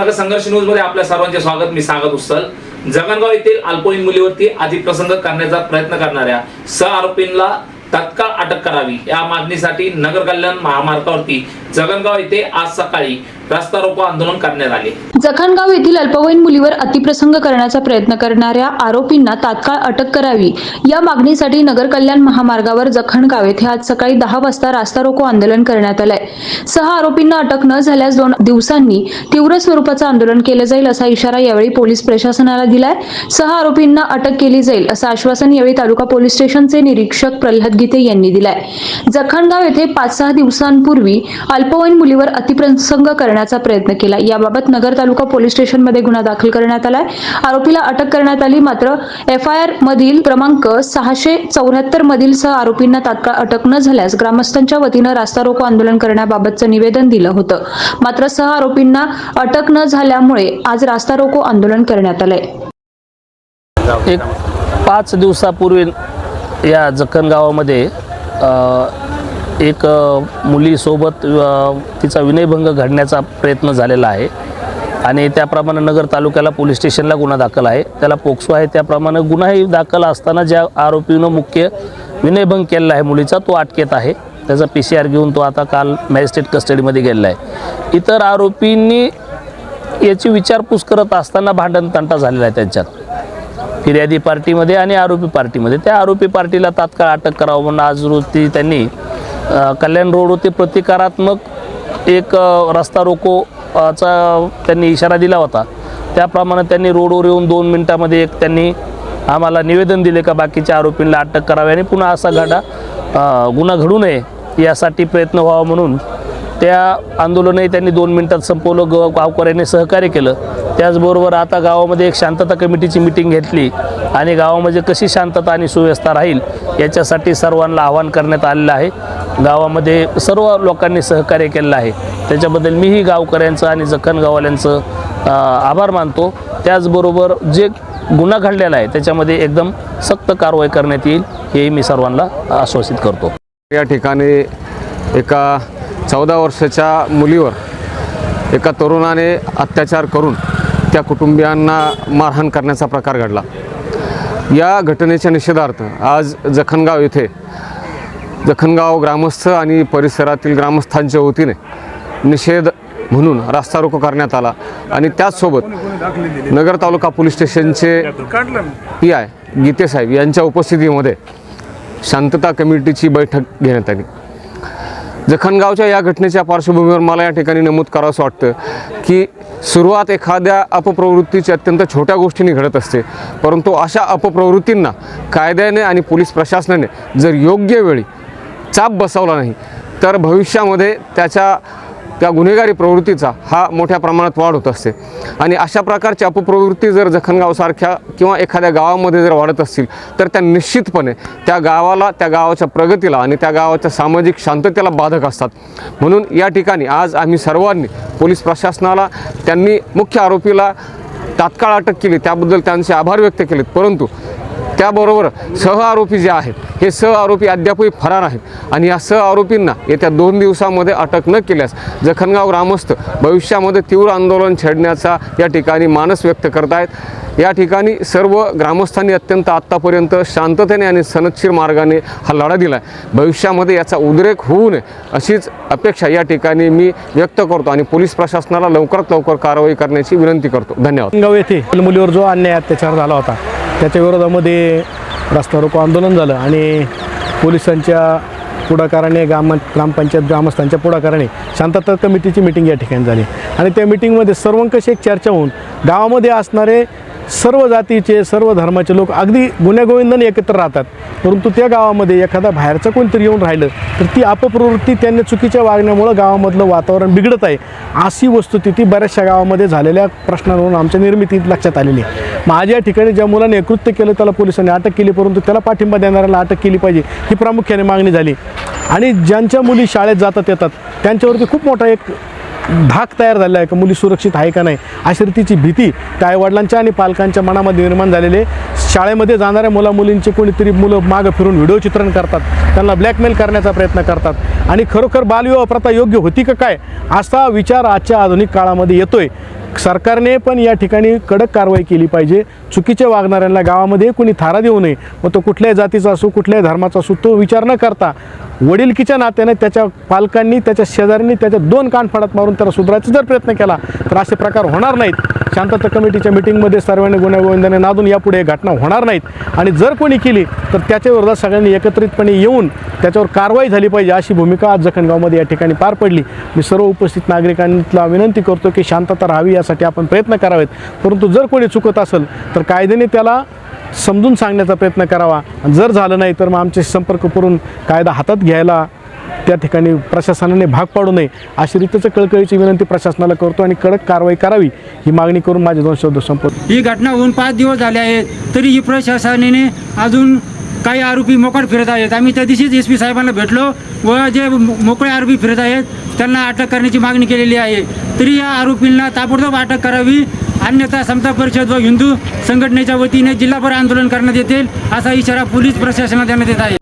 नगर संघर्ष न्यूजमध्ये आपल्या सर्वांचे स्वागत. मी सांगत उसल जगनगाव येथील अल्पवयीन मुलीवरती अधिक प्रसंग करण्याचा प्रयत्न करणाऱ्या सह आरोपींना तत्काळ अटक करावी. या मागणीसाठी नगर कल्याण महामार्गावरती जगनगाव येथे आज सकाळी रस्ता रोको आंदोलन करण्यात आले. जखणगाव येथील अल्पवयीन मुलीवर अतिप्रसंग करण्याचा प्रयत्न करणाऱ्या आरोपींना तात्काळ अटक करावी. या मागणीसाठी नगर कल्याण महामार्गावर जखणगाव येथे आज सकाळी दहा वाजता रास्ता रोको आंदोलन करण्यात आलंय. सहा आरोपींना अटक न झाल्यास दोन दिवसांनी तीव्र स्वरूपाचं आंदोलन केलं जाईल असा इशारा यावेळी पोलीस प्रशासनाला दिलाय. सहा आरोपींना अटक केली जाईल असं आश्वासन यावेळी तालुका पोलीस स्टेशनचे निरीक्षक प्रल्हाद गीते यांनी दिलाय. जखणगाव येथे पाच सहा दिवसांपूर्वी अल्पवयीन मुलीवर अतिप्रसंग करण्याचा प्रयत्न केला. याबाबत नगर तालुका पोलीस स्टेशनमध्ये गुन्हा दाखल करण्यात आलाय. आरोपीला अटक करण्यात आली. मात्र एफ आय आर मधील क्रमांक सहाशे चौऱ्याहत्तर मधील सह आरोपींना तात्काळ अटक न झाल्यास ग्रामस्थांच्या वतीनं रास्ता रोको आंदोलन करण्याबाबतचं निवेदन दिलं होतं. मात्र सह आरोपींना अटक न झाल्यामुळे आज रास्ता रोको आंदोलन करण्यात आलंय. एक पाच दिवसापूर्वी या जखन गावामध्ये एक मुलीसोबत तिचा विनयभंग घडण्याचा प्रयत्न झालेला आहे. आणि त्याप्रमाणे नगर तालुक्याला पोलीस स्टेशनला गुन्हा दाखल आहे. त्याला पोक्सो आहे. त्याप्रमाणे गुन्हाही दाखल असताना ज्या आरोपीनं मुख्य विनयभंग केलेला आहे मुलीचा तो अटकेत आहे. त्याचा पी सी आर घेऊन तो आता काल मॅजिस्ट्रेट कस्टडीमध्ये गेलेला आहे. इतर आरोपींनी याची विचारपूस करत असताना भांडण तंटा झालेला आहे त्यांच्यात. फिर्यादी पार्टीमध्ये आणि आरोपी पार्टीमध्ये. त्या आरोपी पार्टीला तात्काळ अटक करावं म्हणून आज रोजी त्यांनी कल्याण रोडवरती प्रतिकारात्मक एक रस्ता रोको चा त्यांनी इशारा दिला होता. त्याप्रमाणे त्यांनी रोडवर येऊन दोन मिनटामध्ये एक त्यांनी आम्हाला निवेदन दिले का बाकीच्या आरोपींना अटक करावी आणि पुन्हा असा घडा गुन्हा घडू नये यासाठी प्रयत्न व्हावा म्हणून त्या आंदोलनही त्यांनी दोन मिनिटात संपवलं. ग गावकऱ्यांनी सहकार्य केलं. त्याचबरोबर आता गावामध्ये एक शांतता कमिटीची मिटिंग घेतली आणि गावामध्ये कशी शांतता आणि सुव्यवस्था राहील याच्यासाठी सर्वांना आवाहन करण्यात आलेलं आहे. गावामध्ये सर्व लोकांनी सहकार्य केलेलं आहे. त्याच्याबद्दल मीही गावकऱ्यांचं आणि जखन गाववाल्यांचं आभार मानतो. त्याचबरोबर जे गुन्हा घडलेला आहे त्याच्यामध्ये एकदम सक्त कारवाई करण्यात येईल हेही मी सर्वांना आश्वासित करतो. या ठिकाणी एका चौदा वर्षाच्या मुलीवर एका तरुणाने अत्याचार करून त्या कुटुंबियांना मारहाण करण्याचा प्रकार घडला. या घटनेच्या निषेधार्थ आज जखणगाव येथे जखणगाव ग्रामस्थ आणि परिसरातील ग्रामस्थांच्या वतीने निषेध म्हणून रास्ता रोको करण्यात आला आणि त्याचसोबत नगर तालुका पोलीस स्टेशनचे पी आय गीतेसाहेब यांच्या उपस्थितीमध्ये शांतता कमिटीची बैठक घेण्यात आली. जखणगावच्या या घटनेच्या पार्श्वभूमीवर मला या ठिकाणी नमूद करावंसं वाटतं की सुरुवात एखाद्या अपप्रवृत्तीची अत्यंत छोट्या गोष्टीने घडत असते. परंतु अशा अपप्रवृत्तींना कायद्याने आणि पोलीस प्रशासनाने जर योग्य वेळी चाप बसवला नाही तर भविष्यामध्ये त्याच्या त्या गुन्हेगारी प्रवृत्तीचा हा मोठ्या प्रमाणात वाढ होत असते. आणि अशा प्रकारची अपप्रवृत्ती जर जखणगावसारख्या किंवा एखाद्या गावामध्ये जर वाढत असतील तर त्या निश्चितपणे त्या गावाला त्या गावाच्या प्रगतीला आणि त्या गावाच्या सामाजिक शांततेला बाधक असतात. म्हणून या ठिकाणी आज आम्ही सर्वांनी पोलीस प्रशासनाला त्यांनी मुख्य आरोपीला तात्काळ अटक केली त्याबद्दल त्यांचे आभार व्यक्त केलेत. परंतु त्याबरोबर सह आरोपी जे आहेत हे सह आरोपी अद्यापही फरार आहेत. आणि या सह आरोपींना येत्या दोन दिवसामध्ये अटक न केल्यास जखणगाव ग्रामस्थ भविष्यामध्ये तीव्र आंदोलन छेडण्याचा या ठिकाणी मानस व्यक्त करत आहेत या ठिकाणी सर्व ग्रामस्थांनी अत्यंत आत्तापर्यंत शांततेने आणि सनदशीर मार्गाने हा लढा दिला आहे भविष्यामध्ये याचा उद्रेक होऊ नये अशीच अपेक्षा या ठिकाणी मी व्यक्त करतो आणि पोलीस प्रशासनाला लवकरात लवकर कारवाई करण्याची विनंती करतो. धन्यवाद. गाव येथे मुलीवर जो अन्याय अत्याचार झाला होता त्याच्या विरोधामध्ये रस्ता रोको आंदोलन झालं आणि पोलिसांच्या पुढाकाराने ग्राम ग्रामपंचायत ग्रामस्थांच्या पुढाकाराने शांतता कमिटीची मिटिंग या ठिकाणी झाली. आणि त्या मिटिंगमध्ये सर्वंकष एक चर्चा होऊन गावामध्ये असणारे सर्व जातीचे सर्व धर्माचे लोक अगदी गुन्हेगोविंदाने एकत्र राहतात. परंतु त्या गावामध्ये एखादा बाहेरचं कोणतरी येऊन राहिलं तर ती अपप्रवृत्ती त्यांनी चुकीच्या वागण्यामुळं गावामधलं वातावरण बिघडत आहे. अशी वस्तुस्थिती बऱ्याचशा गावामध्ये झालेल्या प्रश्नांवरून आमच्या निर्मितीत लक्षात आलेली आहे. मग आज या ठिकाणी ज्या मुलाने कृत्य केलं त्याला पोलिसांनी अटक केली परंतु त्याला पाठिंबा देणाऱ्याला अटक केली पाहिजे ही प्रामुख्याने मागणी झाली. आणि ज्यांच्या मुली शाळेत जातात येतात त्यांच्यावरती खूप मोठा एक धाक तयार झालेला आहे का मुली सुरक्षित आहे का नाही अशी रीतीची भीती त्या आईवडिलांच्या आणि पालकांच्या मनामध्ये निर्माण झालेले आहे. शाळेमध्ये जाणाऱ्या मुला मुलींचे कोणीतरी मुलं मागं फिरून व्हिडिओ चित्रण करतात त्यांना ब्लॅकमेल करण्याचा प्रयत्न करतात. आणि खरोखर बालविवाह प्रथा योग्य होती का काय असा विचार आजच्या आधुनिक काळामध्ये येतोय. सरकारने पण या ठिकाणी कडक कारवाई केली पाहिजे. चुकीचे वागणाऱ्यांना गावामध्ये कुणी थारा देऊ नये. मग तो कुठल्याही जातीचा असो कुठल्याही धर्माचा असो तो विचार न करता वडीलकीच्या नात्याने त्याच्या पालकांनी त्याच्या शेजाऱ्यांनी त्याच्या दोन कानफाडात मारून त्याला सुधारायचा जर प्रयत्न केला तर असे प्रकार होणार नाहीत. शांतता कमिटीच्या मिटिंगमध्ये सर्वांनी गुन्हेगोविंदाने नादून यापुढे घटना होणार नाहीत. आणि जर कोणी केली तर त्याच्याविरोधात सगळ्यांनी एकत्रितपणे येऊन त्याच्यावर कारवाई झाली पाहिजे अशी भूमिका आज जखणगावमध्ये या ठिकाणी पार पडली. मी सर्व उपस्थित नागरिकांना विनंती करतो की शांतता राहावी यासाठी आपण प्रयत्न करावेत. परंतु जर कोणी चुकत असेल तर कायद्याने त्याला समजून सांगण्याचा प्रयत्न करावा. जर झालं नाही तर मग आमचे संपर्क करून कायदा हातात घ्यायला त्या ठिकाणी प्रशासनाने भाग पाडू नये. अशी रीतीचं कळकळीची विनंती प्रशासनाला करतो आणि कडक कारवाई करावी ही मागणी करून माझे दोन शब्द संपवतो. ही घटना होऊन पाच दिवस झाले आहेत तरी ही प्रशासनाने अजून काही आरोपी मोकळ फिरत आहेत. आम्ही त्या दिवशीच एस पी साहेबांना भेटलो व जे मोकळे आरोपी फिरत आहेत त्यांना अटक करण्याची मागणी केलेली आहे. तरी या आरोपींना ताबडतोब अटक करावी. अन्यथा समता परिषद व हिंदू संघटनेच्या वतीने जिल्हाभर आंदोलन करण्यात येतील असा इशारा पोलीस प्रशासनाला देण्यात येत आहे.